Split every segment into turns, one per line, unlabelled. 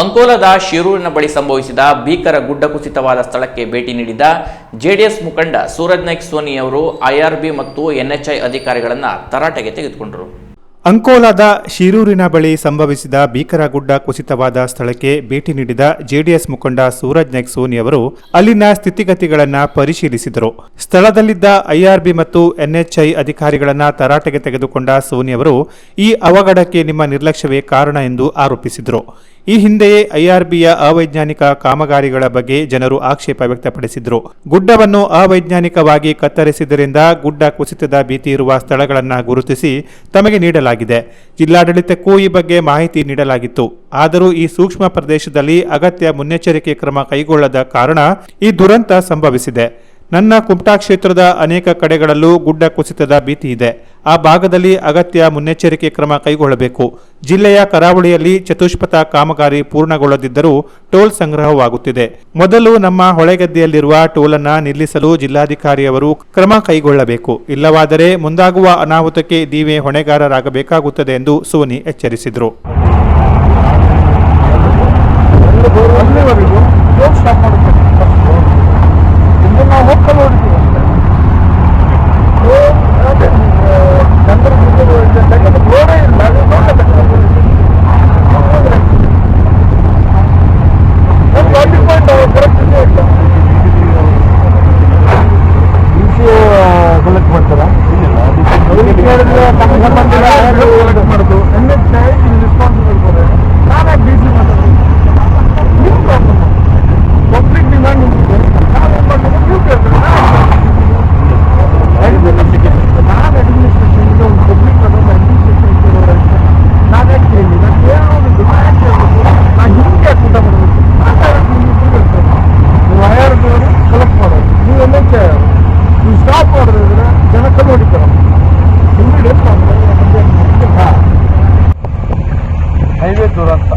ಅಂಕೋಲದ ಶಿರೂರಿನ ಬಳಿ ಸಂಭವಿಸಿದ ಭೀಕರ ಗುಡ್ಡ ಕುಸಿತವಾದ ಸ್ಥಳಕ್ಕೆ ಭೇಟಿ ನೀಡಿದ ಜೆಡಿಎಸ್ ಮುಖಂಡ ಸೂರಜ್ ನಾಯ್ಕ್ ಸೋನಿ ಅವರು ಐಆರ್ಬಿ ಮತ್ತು ಎನ್ಎಚ್ಐ ಅಧಿಕಾರಿಗಳನ್ನು ತರಾಟೆಗೆ ತೆಗೆದುಕೊಂಡರು.
ಅಂಕೋಲಾದ ಶಿರೂರಿನ ಬಳಿ ಸಂಭವಿಸಿದ ಭೀಕರ ಗುಡ್ಡ ಕುಸಿತವಾದ ಸ್ಥಳಕ್ಕೆ ಭೇಟಿ ನೀಡಿದ ಜೆಡಿಎಸ್ ಮುಖಂಡ ಸೂರಜ್ ನಾಯ್ಕ್ ಸೋನಿ ಅವರು ಅಲ್ಲಿನ ಸ್ಥಿತಿಗತಿಗಳನ್ನು ಪರಿಶೀಲಿಸಿದರು. ಸ್ಥಳದಲ್ಲಿದ್ದ ಐಆರ್ಬಿ ಮತ್ತು ಎನ್ಎಚ್ಐ ಅಧಿಕಾರಿಗಳನ್ನು ತರಾಟೆಗೆ ತೆಗೆದುಕೊಂಡ ಸೋನಿ ಅವರು ಈ ಅವಘಡಕ್ಕೆ ನಿಮ್ಮ ನಿರ್ಲಕ್ಷ್ಯವೇ ಕಾರಣ ಎಂದು ಆರೋಪಿಸಿದರು. ಈ ಹಿಂದೆಯೇ ಐಆರ್ಬಿಯ ಅವೈಜ್ಞಾನಿಕ ಕಾಮಗಾರಿಗಳ ಬಗ್ಗೆ ಜನರು ಆಕ್ಷೇಪ ವ್ಯಕ್ತಪಡಿಸಿದ್ರು. ಗುಡ್ಡವನ್ನು ಅವೈಜ್ಞಾನಿಕವಾಗಿ ಕತ್ತರಿಸಿದ್ದರಿಂದ ಗುಡ್ಡ ಕುಸಿತದ ಭೀತಿ ಇರುವ ಸ್ಥಳಗಳನ್ನು ಗುರುತಿಸಿ ತಮಗೆ ನೀಡಲಾಗಿದೆ. ಜಿಲ್ಲಾಡಳಿತಕ್ಕೂ ಈ ಬಗ್ಗೆ ಮಾಹಿತಿ ನೀಡಲಾಗಿತ್ತು. ಆದರೂ ಈ ಸೂಕ್ಷ್ಮ ಪ್ರದೇಶದಲ್ಲಿ ಅಗತ್ಯ ಮುನ್ನೆಚ್ಚರಿಕೆ ಕ್ರಮ ಕೈಗೊಳ್ಳದ ಕಾರಣ ಈ ದುರಂತ ಸಂಭವಿಸಿದೆ. ನನ್ನ ಕುಮಟಾ ಕ್ಷೇತ್ರದ ಅನೇಕ ಕಡೆಗಳಲ್ಲೂ ಗುಡ್ಡ ಕುಸಿತದ ಭೀತಿ ಇದೆ. ಆ ಭಾಗದಲ್ಲಿ ಅಗತ್ಯ ಮುನ್ನೆಚ್ಚರಿಕೆ ಕ್ರಮ ಕೈಗೊಳ್ಳಬೇಕು. ಜಿಲ್ಲೆಯ ಕರಾವಳಿಯಲ್ಲಿ ಚತುಷ್ಪಥ ಕಾಮಗಾರಿ ಪೂರ್ಣಗೊಳ್ಳದಿದ್ದರೂ ಟೋಲ್ ಸಂಗ್ರಹವಾಗುತ್ತಿದೆ. ಮೊದಲು ನಮ್ಮ ಹೊಳೆಗದ್ದೆಯಲ್ಲಿರುವ ಟೋಲನ್ನು ನಿಲ್ಲಿಸಲು ಜಿಲ್ಲಾಧಿಕಾರಿಯವರು ಕ್ರಮ ಕೈಗೊಳ್ಳಬೇಕು. ಇಲ್ಲವಾದರೆ ಮುಂದಾಗುವ ಅನಾಹುತಕ್ಕೆ ನೀವೇ ಹೊಣೆಗಾರರಾಗಬೇಕಾಗುತ್ತದೆ ಎಂದು ಸೋನಿ ಎಚ್ಚರಿಸಿದರು.
ಮಾಡೋದು N H I responsible for ನಾನೇ ಬಿ ಸಿ ಮಾಡೋದು ನಿಮ್ಮ ಪ್ರಾಬ್ಲಮ್ ಪಬ್ಲಿಕ್ ಡಿಮ್ಯಾಂಡ್ ನಿಂತಿದೆ ನಾವೇನು ಮಾಡ್ಬೇಕು ನೀವು ಕೇಳ್ತಾರೆ ನಾನು ಅಡ್ಮಿನಿಸ್ಟ್ರೇಷನ್ ಈಗ ಒಂದು ಪಬ್ಲಿಕ್ ಅದೊಂದು ಅಡ್ಮಿನಿಸ್ಟ್ರೇಷನ್ ನಾನೇ ಕೇಳಿ ನಾನು ಹೇಳೋದು ಡಿಮ್ಯಾಂಡ್ ಕೇಳಬೇಕು ನಾನು ಹಿಂಗೆ ಊಟ ಮಾಡಬೇಕು ನೀವು ಹೈಯರ್ದವರು ಕಲೆಕ್ಟ್ ಮಾಡೋದು ನೀವು ಎನ್ ಎಚ್ ಐ ನೀವು ಸ್ಟಾಪ್ ಮಾಡಿದ್ರೆ ಜನ ಕಲ್ಲು ಹೊಡಿತಾರೆ ಇಮಿಡಿಯೇಟ್ ಹೈವೇ ದುರಂತ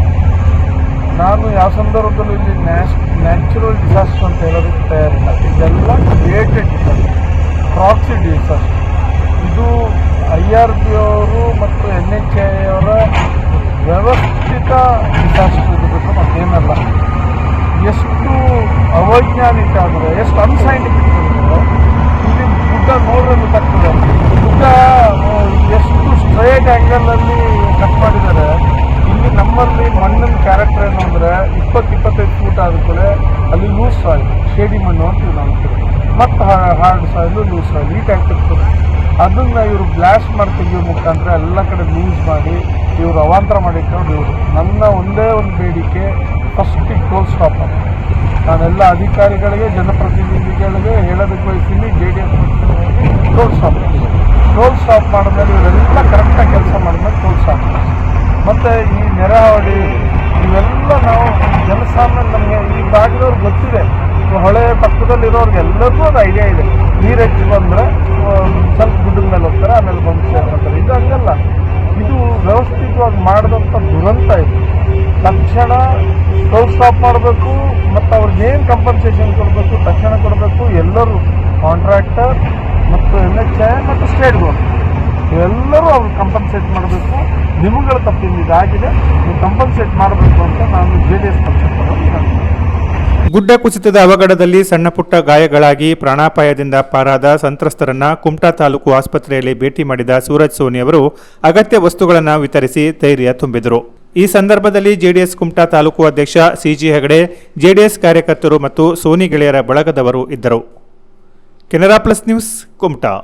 ನಾನು ಯಾವ ಸಂದರ್ಭದಲ್ಲೂ ಇಲ್ಲಿ ನ್ಯಾಶ್ ನ್ಯಾಚುರಲ್ ಡಿಸಾಸ್ಟರ್ ಅಂತ ಹೇಳೋದಕ್ಕೆ ತಯಾರಿಲ್ಲ. ಇದೆಲ್ಲ ಕ್ರಿಯೇಟೆಡ್ ಡಿಸಾಸ್ಟರ್ ಪ್ರಾಕ್ಸಿ ಡಿಸಾಸ್ಟರ್ ಇದು ಐ ಆರ್ ಬಿ ಅವರು ಮತ್ತು ಎನ್ ಎಚ್ ಐ ಅವರ ವ್ಯವಸ್ಥಿತ ಡಿಸಾಸ್ಟರ್ ಇರಬೇಕು ಮತ್ತೇನಲ್ಲ. ಎಷ್ಟು ಅವೈಜ್ಞಾನಿಕ ಅಂದರೆ ಎಷ್ಟು ಅನ್ಸೈಂಟಿಫಿಕ್ ಶೇಡಿ ಮಣ್ಣು ಅಂತೀವಿ ನಾವು ಮತ್ತು ಹಾರ್ಡ್ ಸಾಯಿಲು, ಲೂಸ್ ಸಾಯಿಲ್ ಈ ಟೈಪ್ ಇರ್ತದೆ ಅದನ್ನು ಇವರು ಬ್ಲಾಸ್ಟ್ ಮಾಡಿ ಮುಖಾಂತರ ಎಲ್ಲ ಕಡೆ ಲೂಸ್ ಮಾಡಿ ಇವರು ಅವಾಂತರ ಮಾಡಿಕೊಂಡು ಇವರು. ನನ್ನ ಒಂದೇ ಒಂದು ಬೇಡಿಕೆ ಫಸ್ಟಿಗೆ ಟೋಲ್ ಸ್ಟಾಪ್ ಅಂತ ನಾನೆಲ್ಲ ಅಧಿಕಾರಿಗಳಿಗೆ, ಜನಪ್ರತಿನಿಧಿಗಳಿಗೆ ಹೇಳೋದಕ್ಕೆ ಬಯಸ್ತೀನಿ J D S toll stop toll stop ಮಾಡಿದ್ಮೇಲೆ ಇವರೆಲ್ಲ ಕರೆಕ್ಟಾಗಿ ಕೆಲಸ ಮಾಡಿದ್ಮೇಲೆ ಟೋಲ್ ಸ್ಟಾಪ್ ಮತ್ತು ಈ ನೆರೆಹಾವಳಿ ಎಲ್ಲರಿಗೂ ಒಂದು ಐಡಿಯಾ ಇದೆ. ನೀರು ಹೆಚ್ಚು ಬಂದರೆ ಸ್ವಲ್ಪ ಗುಡ್ಡದ ಮೇಲೆ ಹೋಗ್ತಾರೆ, ಆಮೇಲೆ ಬಂದು ಸೇರ್ಕೊತಾರೆ ಇದು ಹಂಗಲ್ಲ. ಇದು ವ್ಯವಸ್ಥಿತವಾಗಿ ಮಾಡಿದಂಥ ದುರಂತ ಇದು. ತಕ್ಷಣ ಟೋಲ್ ಸ್ಟಾಪ್ ಮಾಡಬೇಕು, ಮತ್ತು ಅವ್ರಿಗೆ ಏನು ಕಂಪನ್ಸೇಷನ್ ಕೊಡಬೇಕು, ತಕ್ಷಣ ಕೊಡಬೇಕು, ಎಲ್ಲರೂ ಕಾಂಟ್ರಾಕ್ಟರ್ ಮತ್ತು ಎನ್ ಎಚ್ ಐ ಮತ್ತು ಸ್ಟೇಟ್ ಗೌರ್ಮೆಂಟ್ ಎಲ್ಲರೂ ಅವ್ರಿಗೆ ಕಂಪನ್ಸೇಟ್ ಮಾಡಬೇಕು. ನಿಮ್ಗಳ ತಪ್ಪಿಂದ ಇದಾಗಿದೆ. ನೀವು ಕಂಪನ್ಸೇಟ್ ಮಾಡಬೇಕು ಅಂತ ನಾನು ಜೆ ಡಿ ಎಸ್ ಪಕ್ಷ
ಗುಡ್ಡ ಕುಸಿತದ ಅವಘಡದಲ್ಲಿ ಸಣ್ಣಪುಟ್ಟ ಗಾಯಗಳಾಗಿ ಪ್ರಾಣಾಪಾಯದಿಂದ ಪಾರಾದ ಸಂತ್ರಸ್ತರನ್ನ ಕುಮಟಾ ತಾಲೂಕು ಆಸ್ಪತ್ರೆಯಲ್ಲಿ ಭೇಟಿ ಮಾಡಿದ ಸೂರಜ್ ಸೋನಿ ಅವರು ಅಗತ್ಯ ವಸ್ತುಗಳನ್ನು ವಿತರಿಸಿ ಧೈರ್ಯ ತುಂಬಿದರು. ಈ ಸಂದರ್ಭದಲ್ಲಿ ಜೆಡಿಎಸ್ ಕುಮಟಾ ತಾಲೂಕು ಅಧ್ಯಕ್ಷ ಸಿಜಿ ಹೆಗಡೆ, ಜೆಡಿಎಸ್ ಕಾರ್ಯಕರ್ತರು ಮತ್ತು ಸೋನಿ ಗೆಳೆಯರ ಬಳಗದವರು ಇದ್ದರು. Canara plus news, Kumta.